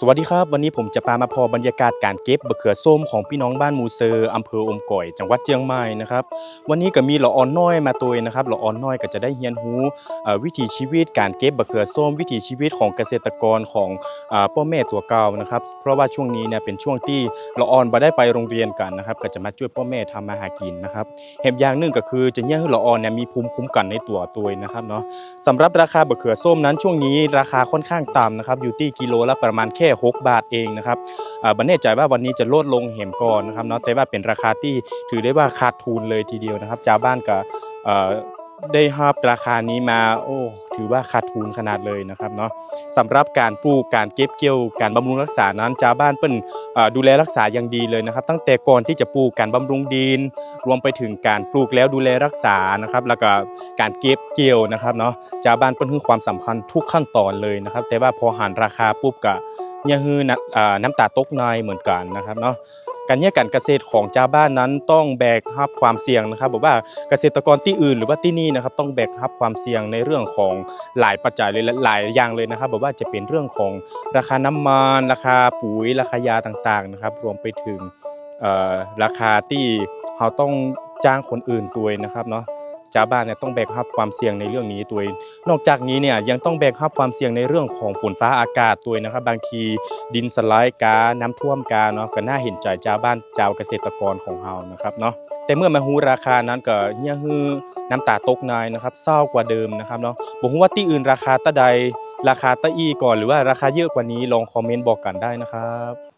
สวัสดีครับ วันนี้ผมจะพามาพอบรรยากาศการเก็บมะเขือส้มของพี่น้องบ้านมูเซอร์อำเภออมก่อย จังหวัดเชียงใหม่นะครับวันนี้ก็มีหละอออนน้อยมาตัวนะครับหละอออนน้อยก็จะได้เรียนรู้วิถีชีวิตการเก็บมะเขือส้ม วิถีชีวิตของเกษตรกรของอพ่อแม่ตัวเก่านะครับเพราะว่าช่วงนี้เนี่ยเป็นช่วงที่หละอออนบ่ได้ไปโรงเรียนกันนะครับก็จะมาช่วยพ่อแม่ทำมาหากินนะครับเห็นอย่างหนึ่งก็คือจะเนี่ยให้หละอออนเนี่ยมีภูมิคุ้มกันในตัวตัวนะครับเนาะสำหรับราคาบะเขือส้มนั้นช่วงนี้ราคาค่อนข้างต่ำนะครับอยู่ที่กิโลละประมาณแค่6บาทเองนะครับบันแน่ใจว่าวันนี้จะลดลงเห็มก่อนนะครับเนาะแต่ว่าเป็นราคาที่ถือได้ว่าขาดทุนเลยทีเดียวนะครับชาวบ้านก็เอ่อได้รับราคานี้มาโอ้ถือว่าขาดทุนขนาดเลยนะครับเนาะสำหรับการปลูกการเก็บเกี่ยวการบำรุงรักษานั้นชาวบ้านเปิ้นดูแลรักษาอย่างดีเลยนะครับ ตั้งแต่ก่อนที่จะปลูกการบำรุงดิน รวมไปถึงการปลูกแล้วดูแลรักษานะครับ แล้วก็การเก็บเกี่ยวนะครับเนาะชาวบ้านเปิ้นให้ความสำคัญทุกขั้นตอนเลยนะครับ แต่ว่าพอหันราคาปุ๊บก็ เนี่ยฮือน้ำตาตกในเหมือนกันนะครับเนาะการเนี่ยการเกษตรของชาวบ้านนั้นต้องแบกรับความเสี่ยงนะครับบอกว่าเกษตรกรที่อื่นหรือว่าที่นี่นะครับต้องแบกรับความเสี่ยงในเรื่องของหลายปัจจัยเลยหลายอย่างเลยนะครับบอกว่าจะเป็นเรื่องของราคาน้ำมันราคาปุ๋ยราคายาต่างๆนะครับ รวมไปถึงราคาที่เราต้องจ้างคนอื่นตัวนะครับเนาะ ชาวบ้านเนี่ยต้องแบกรับความเสี่ยงในเรื่องนี้ตัวเองนอกจากนี้เนี่ยยังต้องแบกรับความเสี่ยงในเรื่องของฝนฟ้าอากาศตัวนะครับ บางทีดินสไลด์กา น้ำท่วมกาเนาะก็น่าเห็นใจชาวบ้านชาวเกษตรกรของเรานะครับเนาะแต่เมื่อมาฮูราคานั้นก็เนี่ยฮือน้ำตาตกนายนะครับเศร้ากว่าเดิมนะครับเนาะบอกว่าที่อื่นราคาตะใดราคาตะอีก่อนหรือว่าราคาเยอะกว่านี้ลองคอมเมนต์บอกกันได้นะครับ